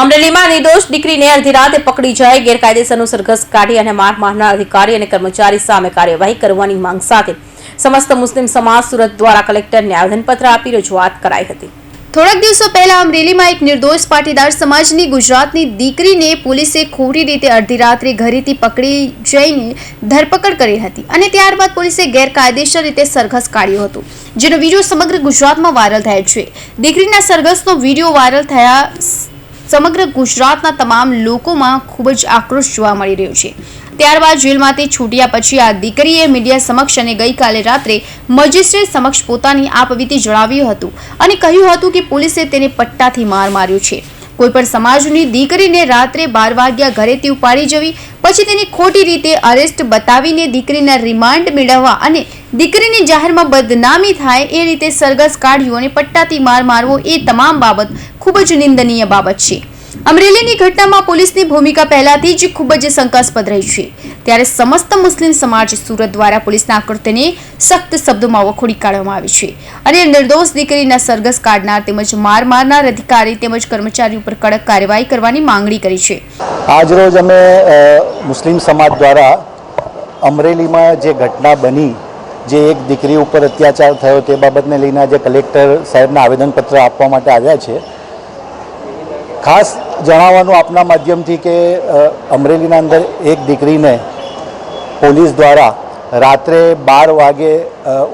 અમરેલીમાં નિર્દોષ દીકરીને અડધી રાતે પકડી જાય, ગેરકાયદેસરનું સરઘસ કાઢી અને માર મારનાર અધિકારી અને કર્મચારી સામે કાર્યવાહી કરવાની માંગ સાથે સમસ્ત મુસ્લિમ સમાજ સુરત દ્વારા કલેક્ટરને આવેદનપત્ર આપી રજૂઆત કરાઈ હતી. થોડાક દિવસો પહેલા અમરેલીમાં એક નિર્દોષ પાટીદાર સમાજની ગુજરાતની દીકરીને પોલીસે ખોટી રીતે અડધી રાત્રે ઘરેથી પકડી જઈને ધરપકડ કરી હતી અને ત્યારબાદ પોલીસે ગેરકાયદેસર રીતે સરઘસ કાઢ્યો હતો, જેનો વીડિયો સમગ્ર ગુજરાતમાં વાયરલ થયો છે. દીકરીના સરઘસનો વીડિયો વાયરલ થયા સમગ્ર ગુજરાતના તમામ લોકોમાં ખૂબ જ આક્રોશ જોવા મળી રહ્યો છે. ત્યારબાદ જેલમાંથી છૂટ્યા પછી આ દીકરીએ મીડિયા સમક્ષ અને ગઈકાલે રાત્રે મજિસ્ટ્રેટ સમક્ષ પોતાની આપવીતી જણાવ્યું હતું અને કહ્યું હતું કે પોલીસે તેને પટ્ટાથી માર માર્યો છે. કોઈ પણ સમાજની દીકરીને રાત્રે બાર વાગ્યા ઘરેથી ઉપાડી જવી, પછી તેની ખોટી રીતે અરેસ્ટ બતાવીને દીકરીના રિમાન્ડ મેળવવા અને દીકરીની જાહેરમાં બદનામી થાય એ રીતે સરઘસ કાઢ્યું અને પટ્ટાથી માર મારવો એ તમામ બાબત ખૂબ જ નિંદનીય બાબત છે. અમરેલીની ઘટનામાં પોલીસની ભૂમિકા પહેલાથી જ ખૂબ જ શંકાસ્પદ રહી છે. ત્યારે સમસ્ત મુસ્લિમ સમાજ સુરત દ્વારા પોલીસના કૃત્યને સખ્ત શબ્દોમાં વખોડી કાઢવામાં આવી છે. અને નિર્દોષ દીકરીના સરઘસ કાઢનાર તેમજ માર મારનાર અધિકારી તેમજ કર્મચારી ઉપર કડક કાર્યવાહી કરવાની માંગણી કરી છે. આજરોજ અમે મુસ્લિમ સમાજ દ્વારા અમરેલીમાં જે ઘટના બની, જે એક દીકરી ઉપર અત્યાચાર થયો તે બાબતને લઈને આજે કલેક્ટર સાહેબના આવેદનપત્ર આપવા માટે આવ્યા છે. ખાસ જણાવવાનું આપના માધ્યમથી કે અમરેલીના અંદર એક દીકરીને પોલીસ દ્વારા રાત્રે બાર વાગે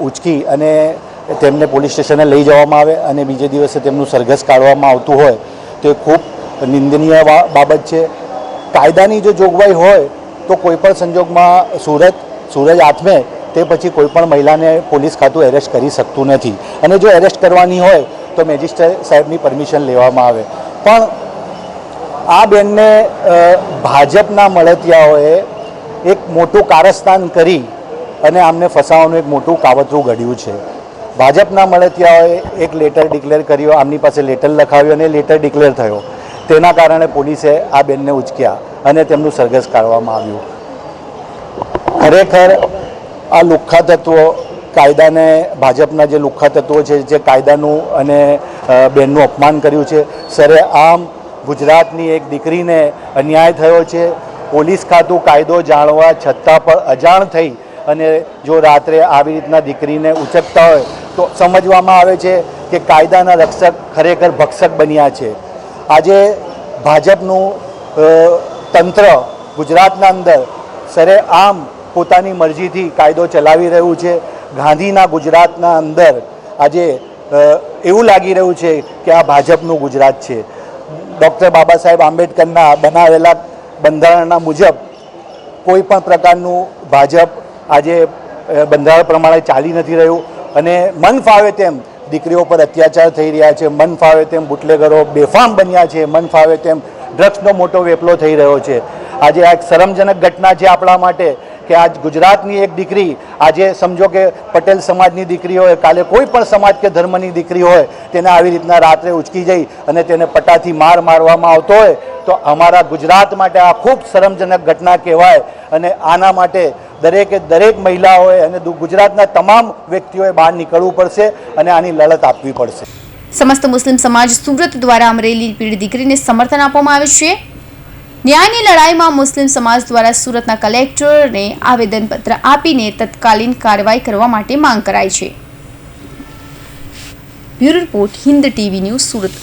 ઉચકી અને તેમને પોલીસ સ્ટેશને લઈ જવામાં આવે અને બીજે દિવસે તેમનું સરઘસ કાઢવામાં આવતું હોય, તો ખૂબ નિંદનીય બાબત છે. કાયદાની જો જોગવાઈ હોય, તો કોઈપણ સંજોગમાં સુરત, સૂરજ આથમે તે પછી કોઈપણ મહિલાને પોલીસ ખાતું એરેસ્ટ કરી શકતું નથી. અને જો એરેસ્ટ કરવાની હોય, તો મેજિસ્ટ્રેટ સાહેબની પરમિશન લેવામાં આવે. પણ આ બેનને ભાજપના મળતિયાઓએ એક મોટું કારસ્તાન કરી અને આમને ફસાવાનું એક મોટું કાવતરું ઘડ્યું છે. ભાજપના મળતિયાઓએ એક લેટર ડિક્લેર કર્યો, આમની પાસે લેટર લખાવ્યો અને લેટર ડિક્લેર થયો. તેના કારણે પોલીસે આ બેનને ઉચક્યા અને તેમનું સરઘસ કાઢવામાં આવ્યું. ખરેખર આ લુખ્ખા તત્વો, કાયદાને, ભાજપના જે લુખ્ખા તત્વો છે, જે કાયદાનું અને બેનનું અપમાન કર્યું છે, સરે આમ ગુજરાતની એક દીકરીને અન્યાય થયો છે. પોલીસ ખાતું કાયદો જાણવા છતાં પણ અજાણ થઈ અને જો રાત્રે આવી રીતના દીકરીને ઉચકતા હોય, તો સમજવામાં આવે છે કે કાયદાના રક્ષક ખરેખર ભક્ષક બન્યા છે. આજે ભાજપનું તંત્ર ગુજરાતના અંદર સરે આમ પોતાની મરજીથી કાયદો ચલાવી રહ્યું છે. ગાંધીના ગુજરાતના અંદર આજે એવું લાગી રહ્યું છે કે આ ભાજપનું ગુજરાત છે. ડૉક્ટર બાબા સાહેબ આંબેડકરના બનાવેલા બંધારણના મુજબ કોઈ પણ પ્રકારનું ભાજપ આજે બંધારણ પ્રમાણે ચાલી નથી રહ્યું અને મન ફાવે તેમ દીકરીઓ પર અત્યાચાર થઈ રહ્યા છે, મન ફાવે તેમ બુટલેગરો બેફામ બન્યા છે, મન ફાવે તેમ ડ્રગ્સનો મોટો વેપલો થઈ રહ્યો છે. આજે આ એક શરમજનક ઘટના છે આપણા માટે. કે આજ ગુજરાતની એક દીકરી, આજે સમજો કે પટેલ સમાજની દીકરી હોય કાલે કોઈ પણ સમાજ કે ધર્મની દીકરી હોય, તેને આવી રીતના રાત્રે ઉચકી જઈ અને તેને પટાથી માર મારવામાં આવતો હોય, તો અમારા ગુજરાત માટે આ ખૂબ શરમજનક ઘટના કહેવાય અને આના માટે દરેકે દરેક મહિલાઓએ અને ગુજરાતના તમામ વ્યક્તિઓએ બહાર નીકળવું પડશે અને આની લડત આપવી પડશે. સમસ્ત મુસ્લિમ સમાજ સુરત દ્વારા અમરેલી પીડિત દીકરીને સમર્થન આપવામાં આવે છે. ન્યાયની લડાઈમાં મુસ્લિમ સમાજ દ્વારા સુરતના કલેક્ટરને આવેદનપત્ર આપીને તત્કાલીન કાર્યવાહી કરવા માટે માંગ કરાઈ છે. Bureau report Hind TV news Surat.